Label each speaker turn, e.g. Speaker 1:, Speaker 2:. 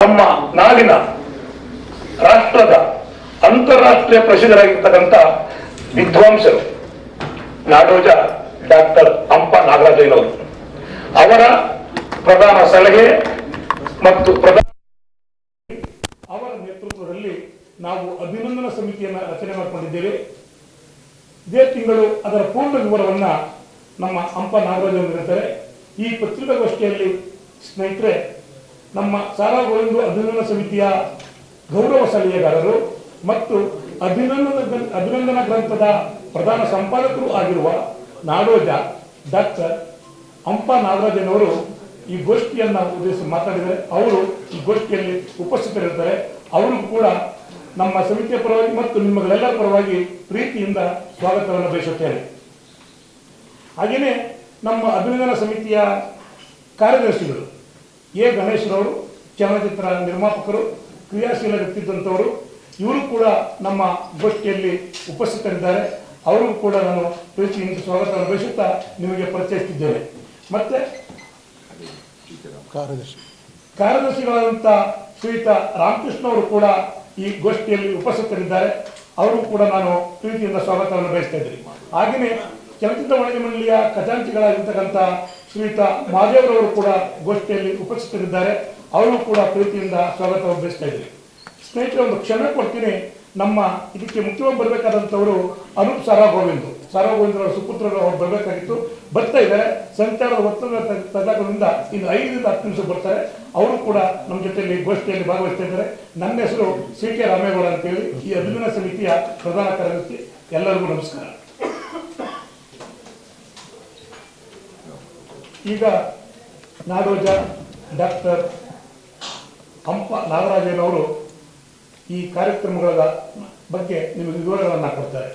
Speaker 1: ನಮ್ಮ ನಾಡಿನ ರಾಷ್ಟ್ರದ ಅಂತಾರಾಷ್ಟ್ರೀಯ ಪ್ರಸಿದ್ಧರಾಗಿರ್ತಕ್ಕಂಥ ವಿದ್ವಾಂಸರು, ನಾಡೋಜ ಡಾಕ್ಟರ್ ಅಂಪ ನಾಗರಾಜಯ್ಯನವರು ಅವರ ಪ್ರಧಾನ ಸಲಹೆ ಮತ್ತು ಪ್ರಧಾನ ಅವರ ನೇತೃತ್ವದಲ್ಲಿ ನಾವು ಅಭಿನಂದನಾ ಸಮಿತಿಯನ್ನು ರಚನೆ ಮಾಡಿಕೊಂಡಿದ್ದೇವೆ. ಇದೇ ತಿಂಗಳು ಅದರ ಪೂರ್ಣ ವಿವರವನ್ನ ನಮ್ಮ ಅಂಪ ನಾಗರಾಜ್ ಅವರು ಈ ಪತ್ರಿಕಾಗೋಷ್ಠಿಯಲ್ಲಿ ಸ್ನೇಹಿತರೆ ನಮ್ಮ ಸಾರಾ ಗೋವಿಂದು ಅಭಿನಂದನಾ ಸಮಿತಿಯ ಗೌರವ ಸಲಹೆಗಾರರು ಮತ್ತು ಅಭಿನಂದನ ಅಭಿನಂದನ ಗ್ರಂಥದ ಪ್ರಧಾನ ಸಂಪಾದಕರು ಆಗಿರುವ ನಾಡೋಜ ಡಾಕ್ಟರ್ ಅಂಪ ನಾಗರಾಜನವರು ಈ ಗೋಷ್ಠಿಯನ್ನ ಉದ್ದೇಶಿಸಿ ಮಾತಾಡಿದರೆ, ಅವರು ಈ ಗೋಷ್ಠಿಯಲ್ಲಿ ಉಪಸ್ಥಿತರಿರ್ತಾರೆ. ಅವರು ಕೂಡ ನಮ್ಮ ಸಮಿತಿಯ ಪರವಾಗಿ ಮತ್ತು ನಿಮ್ಮಗಳೆಲ್ಲರ ಪರವಾಗಿ ಪ್ರೀತಿಯಿಂದ ಸ್ವಾಗತವನ್ನು ಬಯಸುತ್ತೇನೆ. ಹಾಗೆಯೇ ನಮ್ಮ ಅಭಿನಂದನಾ ಸಮಿತಿಯ ಕಾರ್ಯದರ್ಶಿಗಳು ಎ. ಗಣೇಶ್ರವರು ಚಲನಚಿತ್ರ ನಿರ್ಮಾಪಕರು ಕ್ರಿಯಾಶೀಲ ವ್ಯಕ್ತಿದ್ದಂಥವರು ಇವರು ಕೂಡ ನಮ್ಮ ಗೋಷ್ಠಿಯಲ್ಲಿ ಉಪಸ್ಥಿತರಿದ್ದಾರೆ. ಅವರಿಗೂ ಕೂಡ ನಾನು ಪ್ರೀತಿಯಿಂದ ಸ್ವಾಗತವನ್ನು ಬಯಸುತ್ತಾ ನಿಮಗೆ ಪರಿಚಯಿಸುತ್ತಿದ್ದೇನೆ. ಮತ್ತೆ
Speaker 2: ಕಾರ್ಯದರ್ಶಿ.
Speaker 1: ಕಾರ್ಯದರ್ಶಿಗಳಾದಂಥ ಶ್ರೀಯುತ ರಾಮಕೃಷ್ಣ ಅವರು ಕೂಡ ಈ ಗೋಷ್ಠಿಯಲ್ಲಿ ಉಪಸ್ಥಿತರಿದ್ದಾರೆ. ಅವರು ಕೂಡ ನಾನು ಪ್ರೀತಿಯಿಂದ ಸ್ವಾಗತವನ್ನು ಬಯಸ್ತಾ ಇದ್ದೀನಿ. ಹಾಗೆಯೇ ಚಲನಚಿತ್ರ ವಾಣಿಜ್ಯ ಮಂಡಳಿಯ ಖಜಾಂಚಿಗಳಾಗಿರ್ತಕ್ಕಂಥ ಶ್ರೀಯುತ ಮಹಾದೇವರವರು ಕೂಡ ಗೋಷ್ಠಿಯಲ್ಲಿ ಉಪಸ್ಥಿತರಿದ್ದಾರೆ. ಅವರು ಕೂಡ ಪ್ರೀತಿಯಿಂದ ಸ್ವಾಗತ ಬಯಸ್ತಾ ಇದ್ದೀವಿ ಸ್ನೇಹಿತರೆ, ಒಂದು ಕ್ಷಮೆ ಕೊಡ್ತೀನಿ. ನಮ್ಮ ಇದಕ್ಕೆ ಮುಖ್ಯವಾಗಿ ಬರಬೇಕಾದಂಥವರು ಅನೂಪ್ ಸಾರಾ ಗೋವಿಂದ್ ಸಾರಾ ಗೋವಿಂದ್ ಅವರ ಸುಪುತ್ರರು ಅವ್ರು ಬರಬೇಕಾಗಿತ್ತು. ಬರ್ತಾ ಇದ್ದಾರೆ. ಸಂಚಾರದ ಒತ್ತಡ ತಗ್ಲಾಕೋದ್ರಿಂದ ಇನ್ನು ಐದರಿಂದ ಹತ್ತು ನಿಮಿಷ ಬರ್ತಾರೆ. ಅವರು ಕೂಡ ನಮ್ಮ ಜೊತೆಯಲ್ಲಿ ಗೋಷ್ಠಿಯಲ್ಲಿ ಭಾಗವಹಿಸ್ತಾ ಇದ್ದಾರೆ. ನನ್ನ ಹೆಸರು ಸಿ ಕೆ ರಾಮೇಗೌಡ ಅಂತೇಳಿ. ಈ ಅಭಿನಂದನಾ ಸಮಿತಿಯ ಪ್ರಧಾನ ಕಾರ್ಯದರ್ಶಿ. ಎಲ್ಲರಿಗೂ ನಮಸ್ಕಾರ. ಈಗ ನಾಡೋಜ ಡಾಕ್ಟರ್ ಹಂಪ ನಾಗರಾಜನವರು ಈ ಕಾರ್ಯಕ್ರಮಗಳ ಬಗ್ಗೆ ನಿಮಗೆ ವಿವರಗಳನ್ನು ಕೊಡ್ತಾರೆ.